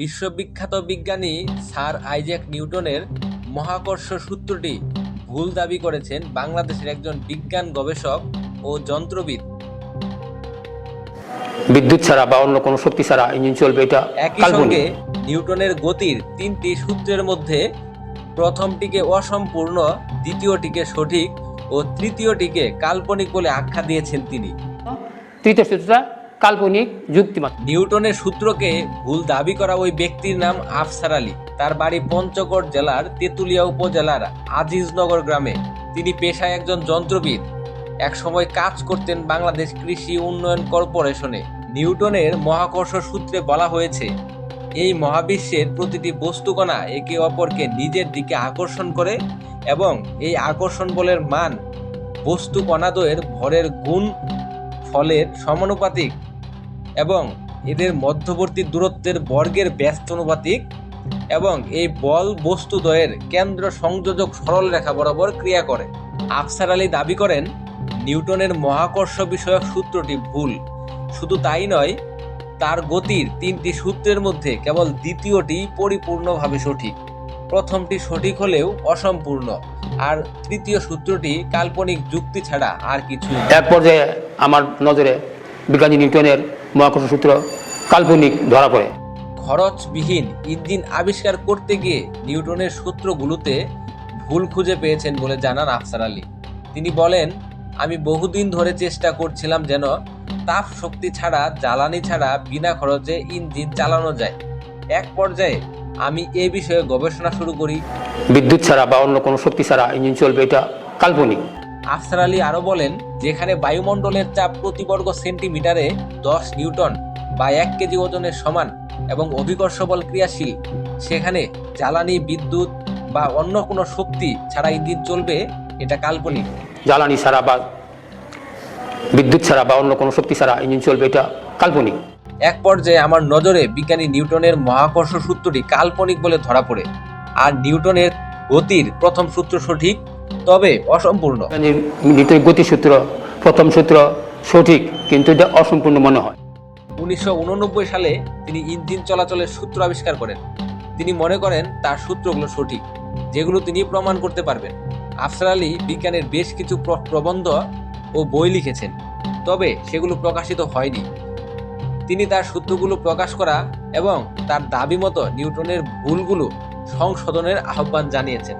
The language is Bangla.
বিশ্ববিখ্যাত বিজ্ঞানী স্যার আইজ্যাক নিউটনের মহাকর্ষ সূত্রটি ভুল দাবি করেছেন বাংলাদেশের একজন বিজ্ঞান গবেষক ও যন্ত্রবিদ। বিদ্যুৎ ছাড়া বা অন্য কোনো শক্তি ছাড়া ইঞ্জিন চলবে এটা একই সঙ্গে নিউটনের গতির তিনটি সূত্রের মধ্যে প্রথমটিকে অসম্পূর্ণ দ্বিতীয়টিকে সঠিক ও তৃতীয়টিকে কাল্পনিক বলে আখ্যা দিয়েছেন তিনি। তৃতীয় সূত্রটা? কাল্পনিক যুক্তিমাত্র নিউটনের সূত্রকে ভুল দাবি করা ওই ব্যক্তির নাম আফসার আলী। তার বাড়ি পঞ্চগড় জেলার তেঁতুলিয়া উপজেলার আজিজনগর গ্রামে। তিনি পেশায় একজন যন্ত্রবিদ। এক সময় কাজ করতেন বাংলাদেশ কৃষি উন্নয়ন কর্পোরেশনে। নিউটনের মহাকর্ষ সূত্রে বলা হয়েছে, এই মহাবিশ্বের প্রতিটি বস্তুকণা একে অপরকে নিজের দিকে আকর্ষণ করে এবং এই আকর্ষণ বলের মান বস্তু কণাদ্বয়ের ভরের গুণ ফলের সমানুপাতিক এবং এদের মধ্যবর্তী দূরত্বের বর্গের ব্যস্ত অনুপাতিক এবং এই বল বস্তুদ্বয়ের কেন্দ্র সংযোজক সরল রেখা বরাবর ক্রিয়া করে। আফসার আলী দাবি করেন, নিউটনের মহাকর্ষ বিষয়ক সূত্রটি ভুল। শুধু তাই নয়, তার গতির তিনটি সূত্রের মধ্যে কেবল দ্বিতীয়টি পরিপূর্ণভাবে সঠিক। প্রথমটি সঠিক হলেও অসম্পূর্ণ, আর তৃতীয় সূত্রটি কাল্পনিক যুক্তি ছাড়া আর কিছু এক পর্যায়ে আমার নজরে বিজ্ঞানী নিউটনের মহাকর্ষ সূত্র কাল্পনিক ধরা পড়ে। খরচবিহীন ইঞ্জিন আবিষ্কার করতে গিয়ে নিউটনের সূত্রগুলোতে ভুল খুঁজে পেয়েছেন বলে জানান আফসার আলী। তিনি বলেন আমি বহুদিন ধরে চেষ্টা করছিলাম যেন তাপ শক্তি ছাড়া জ্বালানি ছাড়া বিনা খরচে ইঞ্জিন চালানো যায়। এক পর্যায়ে আমি এ বিষয়ে গবেষণা শুরু করি। বিদ্যুৎ ছাড়া বা অন্য কোনো শক্তি ছাড়া ইঞ্জিন চলবে এটা কাল্পনিক। আফসার আলী আরও বলেন যেখানে বায়ুমণ্ডলের চাপ প্রতি বর্গ সেন্টিমিটারে দশ নিউটন বা এক কেজি ওজনের সমান এবং অভিকর্ষ বল ক্রিয়াশীল সেখানে জ্বালানি বিদ্যুৎ বা অন্য কোনো শক্তি ছাড়া ইঞ্জিন চলবে এটা কাল্পনিক। জ্বালানি ছাড়া বা বিদ্যুৎ ছাড়া বা অন্য কোনো শক্তি ছাড়া ইঞ্জিন চলবে এটা কাল্পনিক। এক পর্যায়ে আমার নজরে বিজ্ঞানী নিউটনের মহাকর্ষ সূত্রটি কাল্পনিক বলে ধরা পড়ে আর নিউটনের গতির প্রথম সূত্র সঠিক তবে অসম্পূর্ণ। নিউটনের গতিসূত্র প্রথম সূত্র সঠিক কিন্তু এটা অসম্পূর্ণ মনে হয়। উনিশশো উননব্বই সালে তিনি ইঞ্জিন চলাচলের সূত্র আবিষ্কার করেন। তিনি মনে করেন তার সূত্রগুলো সঠিক যেগুলো তিনি প্রমাণ করতে পারবেন। আফসার আলী বিজ্ঞানের বেশ কিছু প্রবন্ধ ও বই লিখেছেন তবে সেগুলো প্রকাশিত হয়নি। তিনি তার সূত্রগুলো প্রকাশ করা এবং তার দাবি মতো নিউটনের ভুলগুলো সংশোধনের আহ্বান জানিয়েছেন।